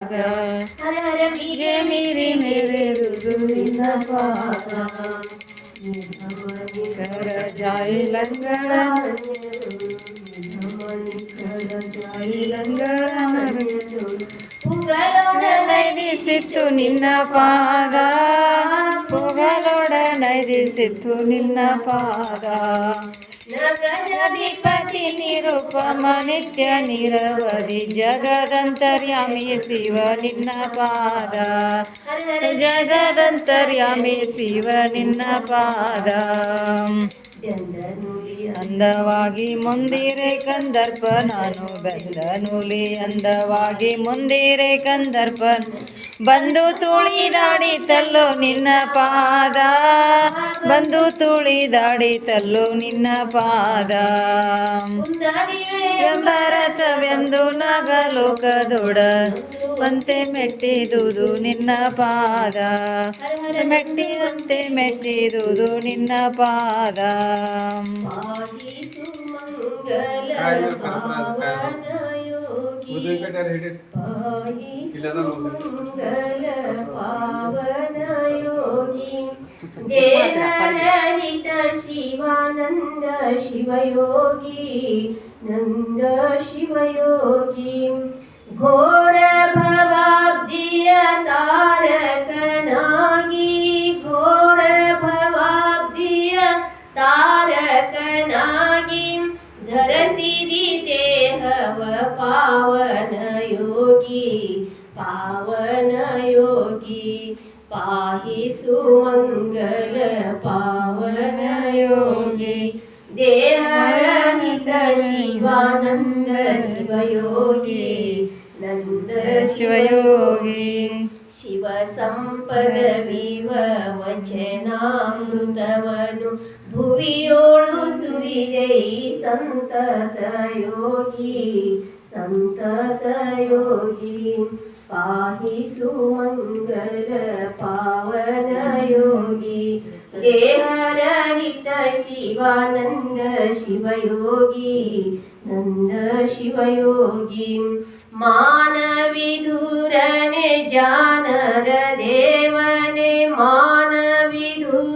ಹರ ಹರ ಮೀರೆ ಮೀರಿ ಮೇರೆರುವುದು ನಿನ್ನ ಪಾದ ನಿನ್ನ ಮಣಿಕರ ಜಾಯಿ ಲಂಗಳ ನಿನ್ನ ಮಣಿಕರ ಜಾಯಿ ಲಂಗಳ ಪುಗಳೊಡನೈದಿಸಿತ್ತು ನಿನ್ನ ಪಾದ ಪುಗಳೊಡನೈದಿಸಿತ್ತು ನಿನ್ನ ಪಾದ ನಗರಾಧಿಪತಿ ನಿರುಪಮ, ನಿತ್ಯ ನಿರವಧಿ ಜಗದಂತರ್ಯಾಮಿ ಶಿವ ನಿನ್ನ ಪಾದ ಜಗದಂತರ್ಯಾಮಿ ಶಿವ ನಿನ್ನ ಪಾದ ಅಂದವಾಗಿ ಮುಂದಿರೆ ಕಂದರ್ಪ ನಾನು ಬೆಂದ ಅಂದವಾಗಿ ಮುಂದಿರೆ ಕಂದರ್ಪ ಬಂದು ತುಳಿದಾಡಿತಲ್ಲೋ ನಿನ್ನ ಪಾದ. ಬಂದು ತುಳಿದಾಡಿತಲ್ಲೋ ನಿನ್ನ ಪಾದ. ಭರತವೆಂದು ನಗಲೋಕದೊಡ ಅಂತೆ ಮೆಟ್ಟಿದುದು ನಿನ್ನ ಪಾದ. ಮೆಟ್ಟಿದಂತೆ ಮೆಟ್ಟಿದುದು ನಿನ್ನ ಪಾದ. पावन योगी. देहरहित शिवानन्द शिवयोगी. नन्द शिवयोगी. घोर भवा ಪಾವನ ಯೋಗಿ ದೇಹರಹಿತ ಶಿವಾನಂದ ಶಿವಯೋಗಿ ನಂದ ಶಿವಯೋಗಿ ಶಿವ ಸಂಪದವಿವ ವಚನಾಮೃತವನು ಭುವಿಯೋಳು ಸುರಿದೈ ಸಂತತ ಯೋಗಿ ಸಂತತ ಯೋಗಿ ಪಾಹಿ ಸುಮಂಗಲ ಪಾವನ ಯೋಗಿ ದೇಹರಹಿತ ಶಿವಾನಂದ ಶಿವಯೋಗಿ ನಂದ ಶಿವಯೋಗಿ ಮಾನವಿಧುರನೆ ಜಾನರ ದೇವನೆ ಮಾನವಿಧುರನೆ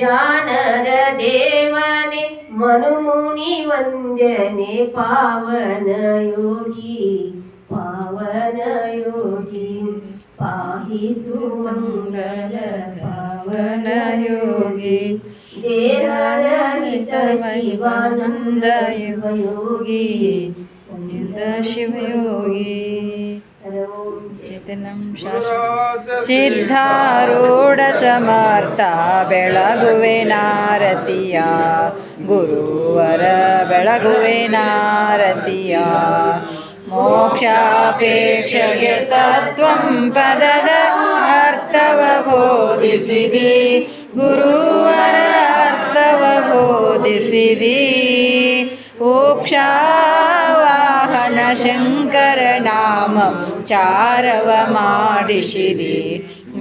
ಜಾನರ ದೇವನೆ ಮನುಮುನಿ ವಂದನೆ ಪಾವನ ಯೋಗಿ ಪಾವನ ಯೋಗಿ ಪಾಹಿ ಸುಮಂಗಲ ಪಾವನ ಯೋಗಿ ದೇಹರಹಿತ ಶಿವಾನಂದ ಶಿವಯೋಗಿ ನಂದ ಶಿವಯೋಗಿ ಚೇತನಂ ಶಾಶ್ವತ ಸಿದ್ಧಾರೂಢ ಸಮರ್ಥ ಬೆಳಗುವೆ ನಾರತಿಯ ಗುರುವರ ಬೆಳಗುವೆ ನಾರತಿಯ ಮೋಕ್ಷಾಪೇಕ್ಷೆಗೆ ತತ್ವಂ ಪದದ ಅರ್ಥವ ಬೋಧಿಸಿದಿ ಗುರುವರ ಅರ್ಥವ ಬೋಧಿಸಿದಿ ಓಕ್ಷಾವಾಹನ ಶಂಕರ ನಾಮ ಚಾರವ ಮಾಡಿಸಿದಿ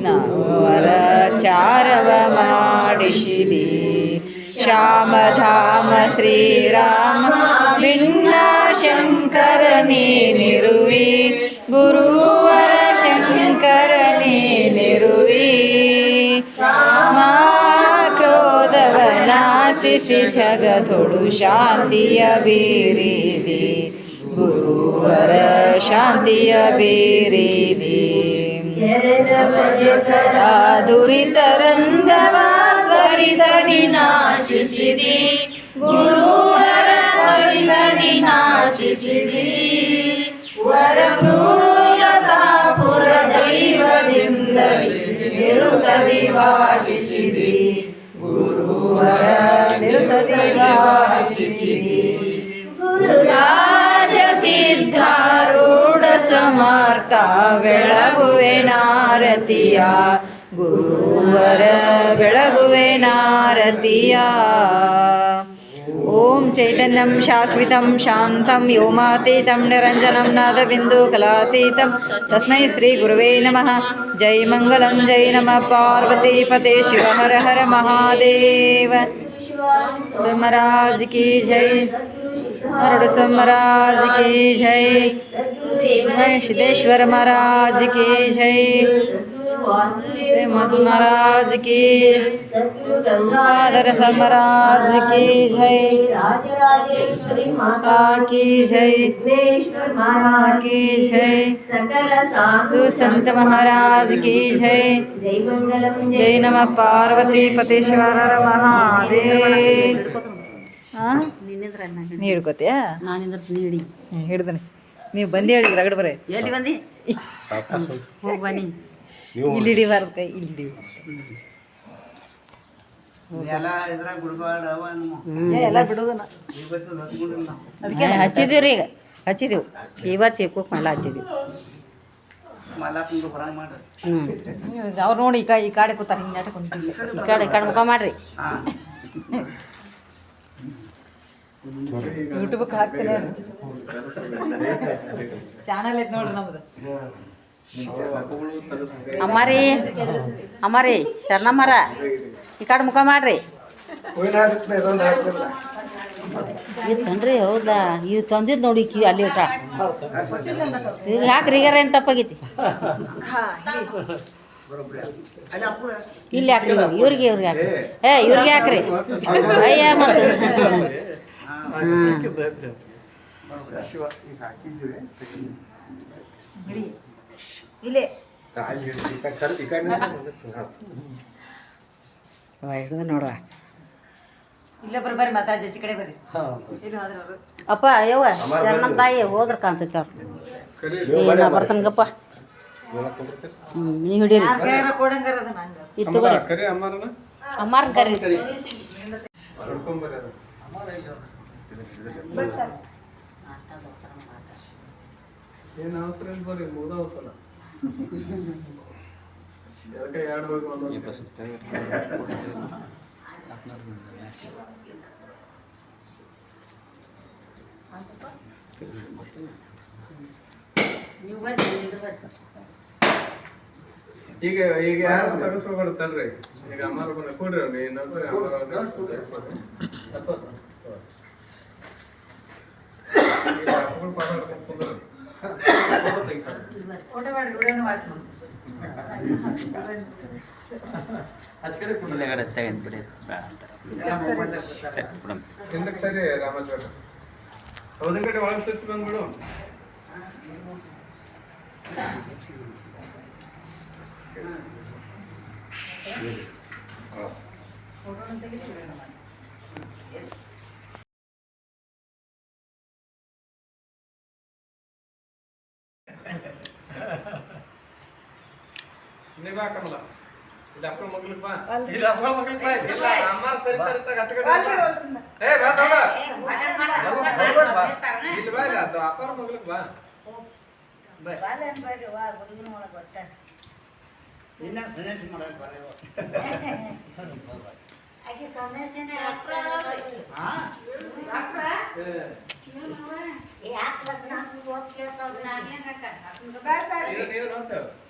ನವರ ಚಾರವ ಮಾಡಿಸಿದಿ ಶ್ಯಾಮಧಾಮ ಶ್ರೀರಾಮ ಭಿನ್ನ ಶಂಕರ ನೀನಿರುವಿ ಗುರುವರ ಶಂಕರ ನೀನಿರುವಿ ರಾಮ ಕ್ರೋಧವ ನಾಸಿಸಿ ಜಗದೊಳು ಶಾಂತಿಯ ಬೀರಿದಿ, ಗುರುವರ ಶಾಂತಿಯ ಬೀರಿದಿ. ದುರಿತರಂದವ ತ್ವರಿತ ವಿನಾಶಿಸಿದಿ ವಿನಾಶಿಸಿದಿ ವರಪ್ರೂಲತಾಪುರ ದೈವದಿಂದ ನಿರುತದಿ ವಾಸಿಸಿದಿ ಗುರುವರ ನಿರುತದಿ ವಾಸಿಸಿದಿ ಗುರುರಾಜ ಸಿದ್ಧಾರೂಢ ಸಮರ್ಥ ಬೆಳಗುವೆ ನಾರತಿಯ. ಗುರುವರ ಬೆಳಗುವೆ ನಾರತಿಯ. ॐ चैतन्यं शाश्वतं शान्तं व्योमातीतं निरञ्जनं नादबिन्दुकलातीतं। तस्मै श्रीगुरुवे नमः। जय मंगल जय नम। पार्वती पते शिव हर हर महादेव। समराज की जय। हरड़ की जय। सिद्धेश्वर महाराज की जय। मत महाराज की गंगाधर महाराज की जय राजराजेश्वरी माता माता की जय सिद्धेश्वर माँ महाराज की जय सकल साधु साधु संत महाराज की जय जय मंगलम जय नमः पार्वती ಪತೇಶ್ವರ ಮಹಾದೇವ್ ನಿನ್ನಿದ್ರ ನೀ ಹಿಡ್ಕೋತೀಯಾ ನಾನಿಂದ್ರ ನೀಡಿ ಹ್ಞೂ ಹಿಡ್ದನಿ ನೀವು ಬಂದು ಹೇಳಿದ್ರಿ ರಗಡ್ ಬರೇ ಎಲ್ಲಿ ಬಂದಿ ಹೋಗಿ ಬನ್ನಿ ಇಲ್ಲಿ ಹಿಡಿಬಾರ್ದು ಕೈ ಇಲ್ಲಿ ಹಿಡಿ ಎಲ್ಲ ಬಿಡೋದನ್ನ ಅದಕ್ಕೆ ಹಚ್ಚಿದೀವಿ ರೀ ಈಗ. ಹಚ್ಚಿದೀವಿ ಇವತ್ತು ಕುಕ್ ಮಲ್ಲ ಹಚ್ಚಿದೀವಿ ಹ್ಞೂ ಅವ್ರು ನೋಡಿ ಈಗ ಕಾ ಈ ಕಾಡೆ ಕೂತಾರೆ ಹಿಂಗೆ ನಾಟಕ ಕುಂತಿಲ್ಲ ಈ ಕಡೆ ಈ ಕಡೆ ಮುಖ ಮಾಡ್ರಿ. ಯೂಟ್ಯೂಬ್ಗೆ ಹಾಕ್ತೇನೆ. ಚಾನಲ್ ಐತೆ ನೋಡ್ರಿ ನಮ್ದು. ಅಮ್ಮಾರಿ ಅಮ್ಮಾರಿ ಶರಣಮ್ಮರ ಈ ಕಡೆ ಮುಖ ಮಾಡ್ರಿ. ಇತ್ತನ್ರಿ ಹೌದಾ? ಇವ್ ತಂದಿದ್ ನೋಡಿ ಕಿ ಅಲ್ಲಿ ಊಟ. ಈಗ ಯಾಕ್ರಿ ಈಗ ಏನು ತಪ್ಪಾಗೈತಿ? ಇಲ್ಲಿ ಹಾಕ್ರಿ ನೋಡಿ ಇವ್ರಿಗೆ ಇವ್ರಿಗೆ ಹಾಕ್ರಿ ಏ ಇವ್ರಿಗೆ ಹಾಕ್ರಿ ಅಯ್ಯ ಮತ್ತೆ. ಇಲ್ಲೇ. ಹಿಡಿದು ನೋಡುವ. ಇಲ್ಲೇ ಬರ್ರಿ ಬರ್ರಿ ಮಾತಾಜಿ ಆಚೆ ಕಡೆ ಬರ್ರಿ. ಇಲ್ಲಿ ಹೋದ್ರ ಅವರು? ಅಪ್ಪ ಅಯ್ಯವ ನಮ್ಮ ತಾಯಿ ಹೋದ್ರ ಕಾಣ್ತೈತೆ ಅವ್ರು. ಏನ ನಾ ಬರ್ತಾನಗಪ್ಪ. ಹ್ಞೂ ನೀವು ಹಿಡೀರಿ. ಯಾರ ಕೈಯಾರ ಕೊಡಂಗಾರ ಅದ ನಂಗೆ ಇದು ತಗೋರಿ. ಕರಿ. ಏನ್ ಅವಸರ ಇಲ್ಲ ಬರ್ರಿ ಮುಗ್ದ ಎರಡು ಹೋಗಿ ಈಗ ಈಗ ಯಾರು ತಗಸ್ಕೊಬೇಡ ತಡ್ರಿ ಈಗ ಅಮ್ಮಾರ ಕೊಡ್ರಿ ಅವ್ರಿಗೆ ಫೋಟೋ ತೆಗಿತಾರೆ. ಫೋಟೋ ಮಾಡಿ ವಿಡಿಯೋನು ವಾಚ್ ಮಾಡಿ ಆಚೆ ಕಡೆ ಕುಂದ್ರು. ಹಿಂದಕ್ಕೆ ಸರಿ ರಾಮಾಚಾರ್ಯ ಹೌದನ್ ಕಡೆ ಒಳಗೆ ಸ್ವಚ್ಛ ಬಂದ್ಬಿಡು ನೀ ಬಾ ಕಮಲ ಇಲ್ಲಿ ಅಪ್ಪನ ಮಗ್ಳಿಗೆ ಬಾ ಇಲ್ಲಿ ಅಪ್ಪನ ಮಗ್ಳಿಗೆ ಬಾ ಇಲ್ಲ. ಅಮ್ಮಾರ್ ಸರಿ ತರಿತಾಗ ಆಚೆ ಕಡೆ ಬಾ. ಏ ಬಾ ತಗೊಂಡ ಇಲ್ಲಿ ಬಾ ಇಲ್ಲ ಅದು ಅಪ್ಪರ ಮಗ್ಳಿಗೆ ಬಾ. ಇದು ನೀನು ನೋಡ್ಸು. ಅದು ಏನು ನೋಡ್ಸು? ಏನು ಹೇಳ್ರಿ? ಇಲ್ಲ ರೀ, ಮಾ-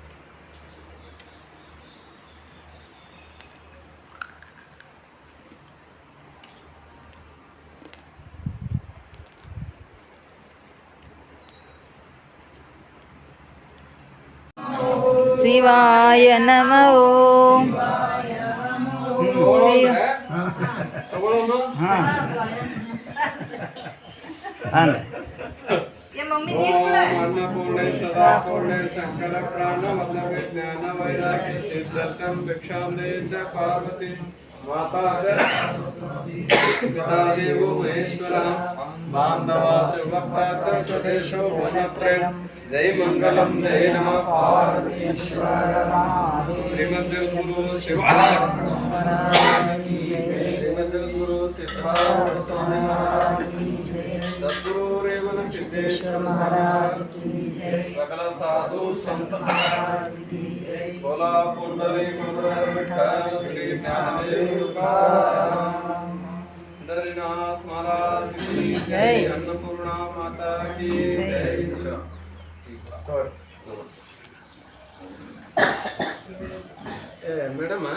ಶಿವಾಯ ನಮ ಓಂ ಶಿವ ತಗೊಳ್ಳೋನು? ಓಂ ಅನ್ನಪೂರ್ಣೆ ಸದಾಪೂರ್ಣೆ ಸಕಲ ಪ್ರಾಣ ವಲ್ಲಭೆ ಜ್ಞಾನ ವೈರಾಗ್ಯ ಸಿದ್ಧರ್ಥಂ माता पिता देवो महेश्वरः। बान्धवासुभक्ता सरस्वतेशो वनत्रयम् जय मङ्गलं जय नमः। श्रीमद्गुरु श्रीमद्गुरु सद्गुरुरेवन सिद्धेश्वर महाराज सकल साधु संत बोला पुंडरी पुंडर विठ्ठल श्री ज्ञानदेव नरनाथ महाराज की जय अन्नपूर्णा माता की जय मैडम